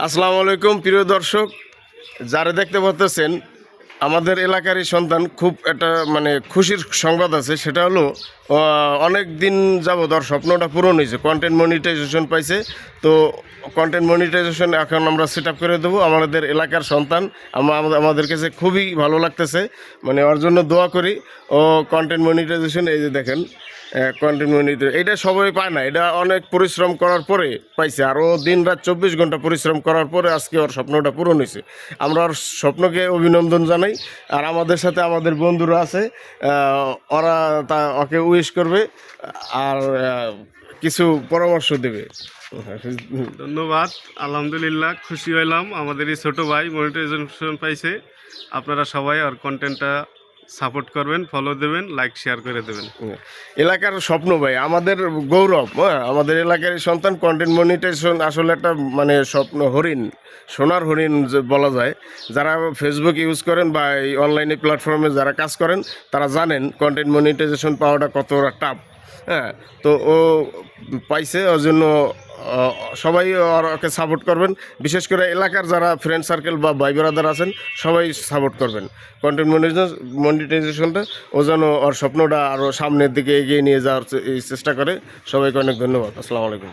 আসসালামু আলাইকুম প্রিয় দর্শক যারা দেখতে পাচ্ছেন আমাদের এলাকারই সন্তান খুব একটা মানে খুশির সংবাদ আছে, সেটা হলো অনেক দিন যাবৎ, ওর স্বপ্নটা পূরণ হয়েছে কন্টেন্ট মনিটাইজেশন পাইছে। তো কন্টেন্ট মনিটাইজেশন এখন আমরা সেট আপ করে দেবো। আমাদের এলাকার সন্তান আমাদের- কাছে খুবই ভালো লাগতেছে। মানে ওর জন্য দোয়া করি। ও কন্টেন্ট মনিটাইজেশন এই যে দেখেন কন্টেন্ট মনিটাইজ এটা সবাই পায় না। এটা অনেক পরিশ্রম করার পরে পাইছে। আর ও দিন রাত চব্বিশ ঘণ্টা পরিশ্রম করার পরে আজকে ওর স্বপ্নটা পূরণ হয়েছে। আমরা ওর স্বপ্নকে অভিনন্দন জানাই। আর আমাদের সাথে আমাদের বন্ধুরা আছে ওরা তা ওকে উইশ করবে, আর কিছু পরামর্শ দেবে। ধন্যবাদ, আলহামদুলিল্লাহ, খুশি হইলাম। আমাদের এই ছোটো ভাই মনিটাইজেশন পাইছে। আপনারা সবাই আর কন্টেন্টটা সাপোর্ট করবেন ফলো দেবেন লাইক শেয়ার করে দেবেন। এলাকার স্বপ্ন ভাই, আমাদের গৌরব হ্যাঁ? আমাদের এলাকার সন্তান কন্টেন্ট মনিটাইজেশন আসলে একটা মানে স্বপ্ন হরিণ, সোনার হরিণ বলা যায়। যারা ফেসবুক ইউজ করেন বা এই অনলাইনে প্ল্যাটফর্মে যারা কাজ করেন, তারা জানেন কন্টেন্ট মনিটাইজেশন পাওয়াটা কতটা টাফ হ্যাঁ? তো ও পাইছে, ওর জন্য সবাই ওকে সাপোর্ট করবেন। বিশেষ করে এলাকার যারা ফ্রেন্ড সার্কেল বা ভাই ব্রাদার আছেন, সবাই সাপোর্ট করবেন। কন্টেন্ট মনিটাইজেশনটা ও যেন ওর স্বপ্নটা আরও সামনের দিকে এগিয়ে নিয়ে যাওয়ার চেষ্টা করে। সবাইকে অনেক ধন্যবাদ। আসসালামু আলাইকুম।